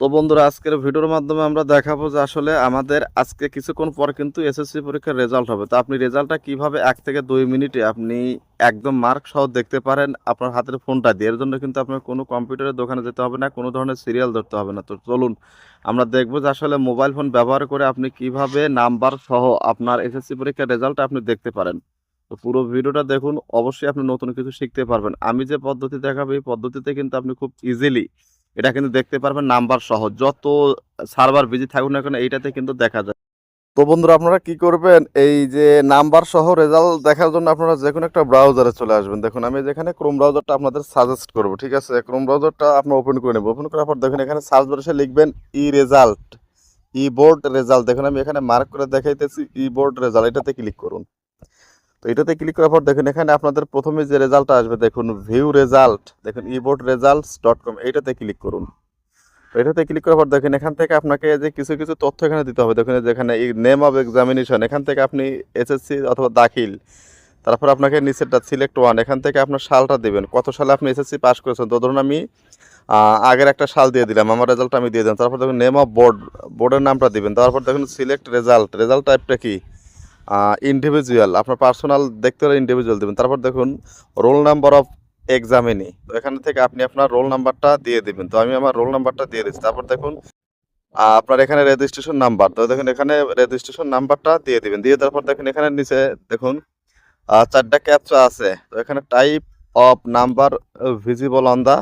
তো বন্ধুরা, আজকের ভিডিওর মাধ্যমে আমরা দেখাবো যে আসলে আমাদের আজকে কিছুক্ষণ পর কিন্তু এসএসসি পরীক্ষার রেজাল্ট হবে। তো আপনি রেজাল্টটা কীভাবে এক থেকে দুই মিনিটে আপনি একদম মার্ক সহ দেখতে পারেন আপনার হাতের ফোনটা দিয়ে। এর জন্য কিন্তু আপনার কোনো কম্পিউটারের দোকানে যেতে হবে না, কোনো ধরনের সিরিয়াল ধরতে হবে না। তো চলুন, আমরা দেখব যে আসলে মোবাইল ফোন ব্যবহার করে আপনি কীভাবে নাম্বার সহ আপনার এসএসসি পরীক্ষার রেজাল্ট আপনি দেখতে পারেন। তো পুরো ভিডিওটা দেখুন, অবশ্যই আপনি নতুন কিছু শিখতে পারবেন। আমি যে পদ্ধতি দেখাবো, এই পদ্ধতিতে কিন্তু আপনি খুব ইজিলি এটা কিন্তু দেখতে পারবেন, নাম্বার সহ। যত সার্ভার বিজি থাকুক না কেন, এইটাতে কিন্তু দেখা যায়। তো বন্ধুরা, আপনারা কি করবেন? এই যে নাম্বার সহ রেজাল্ট দেখার জন্য আপনারা যে কোনো একটা ব্রাউজারে চলে আসবেন। দেখুন, আমি যেখানে ক্রোম ব্রাউজারটা আপনাদের সাজেস্ট করব, ঠিক আছে? ক্রোম ব্রাউজারটা আপনার ওপেন করে নেব। ওপেন করার পর দেখুন, এখানে সার্চ বারে লিখবেন e result e board result দেখুন, আমি এখানে মার্ক করে দেখাইতেছি ই বোর্ড রেজাল্ট এটাতে ক্লিক করুন। তো এটাতে ক্লিক করার পর দেখুন এখানে আপনাদের প্রথমে যে রেজাল্টটা আসবে, দেখুন ভিউ রেজাল্ট দেখুন ইবোর্ড রেজাল্টস ডট কম এইটাতে ক্লিক করুন। তো এটাতে ক্লিক করার পর দেখেন এখান থেকে আপনাকে যে কিছু কিছু তথ্য এখানে দিতে হবে। দেখুন যেখানে নেম অফ এক্সামিনেশন এখান থেকে আপনি এসএসসি অথবা দাখিল, তারপর আপনাকে নিচেরটা সিলেক্ট ওয়ান এখান থেকে আপনার সালটা দিবেন। কত সালে আপনি এসএসসি পাস করেছেন? তো ধরুন আমি আগের একটা সাল দিয়ে দিলাম, আমার রেজাল্ট আমি দিয়ে দিলাম। তারপর দেখুন নেম অফ বোর্ড বোর্ডের নামটা দিবেন। তারপর দেখুন সিলেক্ট রেজাল্ট রেজাল্ট টাইপটা কি? ইন্ডিভিজুয়াল আপনার পার্সোনাল দেখতে হলে ইন্ডিভিজুয়াল দেবেন। তারপর দেখুন রোল নাম্বার অফ এক্সামিনি তো এখান থেকে আপনি আপনার রোল নাম্বারটা দিয়ে দিবেন। তো আমি আমার রোল নাম্বারটা দিয়ে দিচ্ছি। তারপর দেখুন আপনার এখানে রেজিস্ট্রেশন নাম্বার তো দেখুন, এখানে রেজিস্ট্রেশন নাম্বারটা দিয়ে দিবেন। দিয়ে তারপর দেখুন, এখানে নিচে দেখুন চারটা ক্যাপচা আছে। তো এখানে type of number visible on the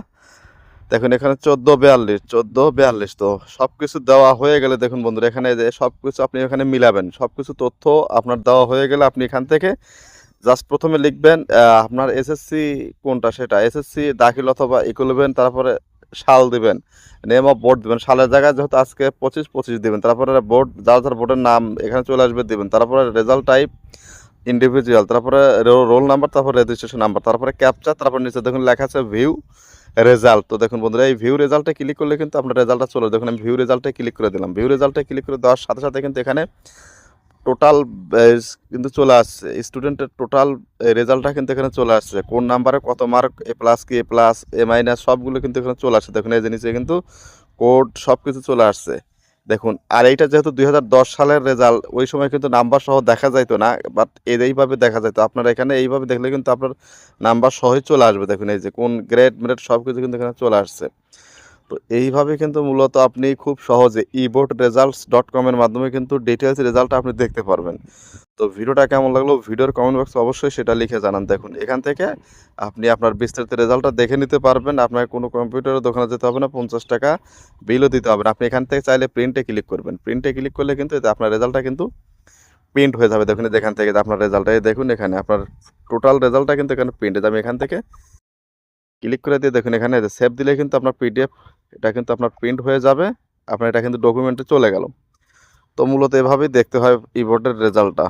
দেখুন, এখানে চোদ্দ বিয়াল্লিশ চোদ্দ বিয়াল্লিশ তো সব কিছু দেওয়া হয়ে গেলে দেখুন বন্ধুরা, এখানে যে সব কিছু আপনি এখানে মিলাবেন। সব কিছু তথ্য আপনার দেওয়া হয়ে গেলে আপনি এখান থেকে জাস্ট প্রথমে লিখবেন আপনার এসএসসি কোনটা সেটা, এসএসসি, দাখিল অথবা ইকুইভ্যালেন্ট তারপরে সাল দিবেন নেম অফ বোর্ড দিবেন। সালের জায়গায় যেহেতু আজকে পঁচিশ পঁচিশ দিবেন, তারপরে বোর্ড যার যার বোর্ডের নাম এখানে চলে আসবে দিবেন। তারপরে রেজাল্ট টাইপ ইন্ডিভিজুয়াল তারপরে রোল নাম্বার তারপরে রেজিস্ট্রেশন নাম্বার তারপরে ক্যাপচার তারপর নিচে দেখুন লেখা আছে ভিউ রেজাল্ট তো দেখুন বন্ধুরা, এই ভিউ রেজাল্টে ক্লিক করলে কিন্তু আপনার রেজাল্টটা চলে দেখুন আমি ভিউ রেজাল্টে ক্লিক করে দিলাম। ভিউ রেজাল্টে ক্লিক করে দেওয়ার সাথে সাথে কিন্তু এখানে টোটাল কিন্তু চলে আসছে। স্টুডেন্টের টোটাল রেজাল্টটা কিন্তু এখানে চলে আসছে। কোন নাম্বারে কত মার্ক এ প্লাস কি, এ প্লাস এ মাইনাস সবগুলো কিন্তু এখানে চলে আসছে। দেখুন এই জিনিসে কিন্তু কোড সব কিছু চলে আসছে। দেখুন, আর এইটা যেহেতু দুই হাজার দশ সালের রেজাল্ট ওই সময় কিন্তু নাম্বার সহ দেখা যাইতো না বাট এইভাবে দেখা যাইতো। আপনারা এখানে এইভাবে দেখলে কিন্তু আপনার নাম্বার সহই চলে আসবে। দেখুন, এই যে কোন গ্রেড মেরেড সব কিছু কিন্তু এখানে চলে আসছে। তো এইভাবে কিন্তু মূলত আপনি খুব সহজে ইবোর্ড রেজাল্টস ডট কমের মাধ্যমে কিন্তু ডিটেলস রেজাল্টটা আপনি দেখতে পারবেন। তো ভিডিওটা কেমন লাগল ভিডিওর কমেন্ট বক্সে অবশ্যই সেটা লিখে জানান। দেখুন, এখান থেকে আপনি আপনার বিস্তারিত রেজাল্টটা দেখে নিতে পারবেন। আপনার কোনো কম্পিউটারের দোকানে যেতে হবে না, পঞ্চাশ টাকা বিলও দিতে হবে না। আপনি এখান থেকে চাইলে প্রিন্টে ক্লিক করবেন। প্রিন্টে ক্লিক করলে কিন্তু এতে আপনার রেজাল্টটা কিন্তু প্রিন্ট হয়ে যাবে। দেখুন, এখান থেকে আপনার রেজাল্টটা দেখুন, এখানে আপনার টোটাল রেজাল্টটা কিন্তু এখানে প্রিন্ট হয়ে যাবে। এখান থেকে ক্লিক করে দিয়ে দেখুন এখানে সেভ দিলে কিন্তু আপনার পিডিএফ এটা কিন্তু আপনার প্রিন্ট হয়ে যাবে। আপনার এটা কিন্তু ডকুমেন্টে চলে গেল। তো মূলত এভাবেই দেখতে হয় ইবোর্ডের রেজাল্টটা